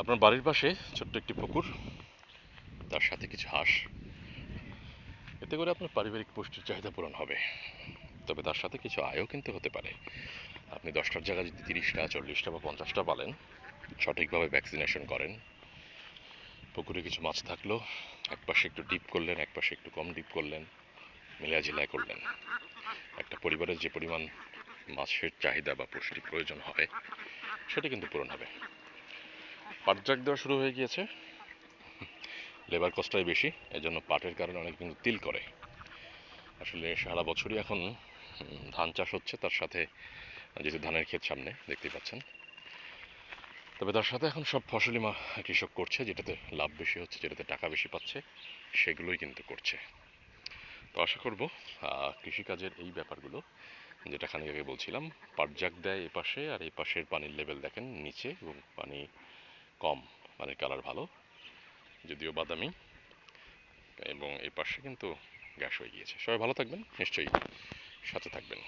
আপনার বাড়ির পাশে ছোট্ট একটি পুকুর, তার সাথে কিছু হাঁস। এতে করে আপনার পারিবারিক পুষ্টির চাহিদা পূরণ হবে। তবে তার সাথে কিছু আয়ও কিন্তু হতে পারে। আপনি দশটার জায়গায় যদি তিরিশটা, চল্লিশটা বা পঞ্চাশটা পালেন, সঠিকভাবে ভ্যাকসিনেশন করেন। পুকুরে কিছু মাছ থাকল এক পাশে একটু ডিপ করলেন এক পাশে একটু কম ডিপ করলেন মিলিয়া ঝিলায় করলেন। একটা পরিবারের যে পরিমাণ মাছের চাহিদা বা পুষ্টির প্রয়োজন হয়, সেটা কিন্তু পূরণ হবে। পাটজাক দেওয়া শুরু হয়ে গিয়েছে। লেবার কস্টটাই বেশি, এজন্য পাটের কারণে অনেক কিন্তু তিল করে। আসলে সারা বছরই এখন ধান চাষ হচ্ছে, তার সাথে যেহেতু ধানের ক্ষেত সামনে, দেখতেই পাচ্ছেন। তবে তার সাথে এখন সব ফসলই মা, কৃষক করছে, যেটাতে লাভ বেশি হচ্ছে, যেটাতে টাকা বেশি পাচ্ছে, সেগুলোই কিন্তু করছে। তো আশা করব কৃষিকাজের এই ব্যাপারগুলো, যেটা খানিক আগে বলছিলাম পাটজাক দেয় এ পাশে আর এই পাশের পানির লেভেল দেখেন নিচে, এবং পানি কম মানে কালার ভালো, যদিও বাদামি, এবং এই পাশে কিন্তু গ্যাস হয়ে গিয়েছে। সবাই ভালো থাকবেন, নিশ্চয়ই সাথে থাকবেন।